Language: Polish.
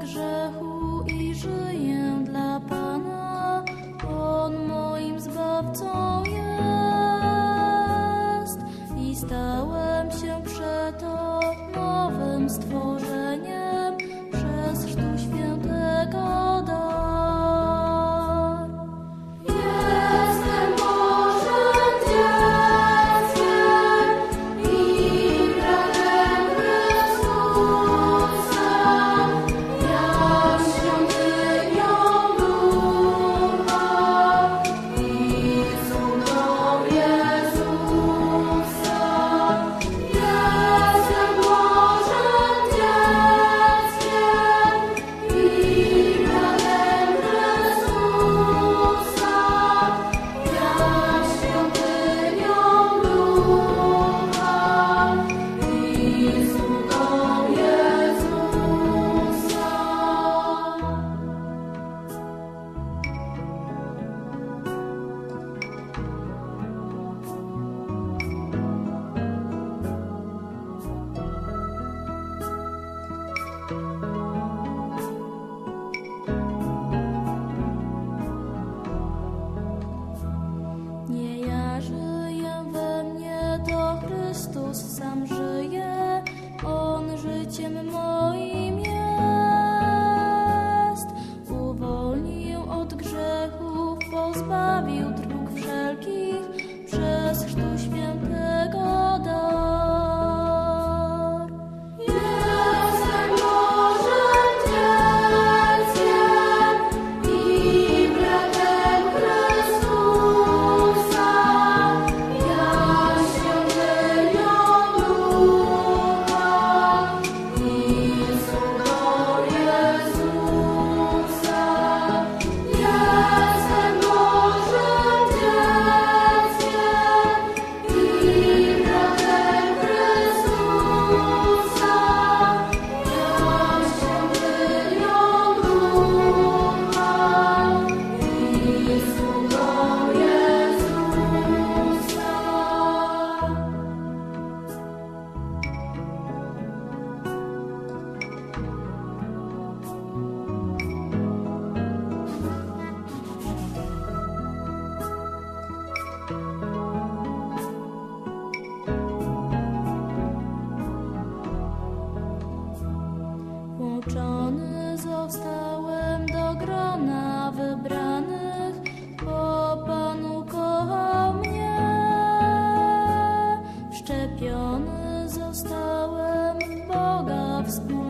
chaque jour. Jezus sam żyje, On życiem Wrzucony zostałem do grona wybranych, bo Pan ukochał mnie. Wszczepiony zostałem w Boga wspólnego.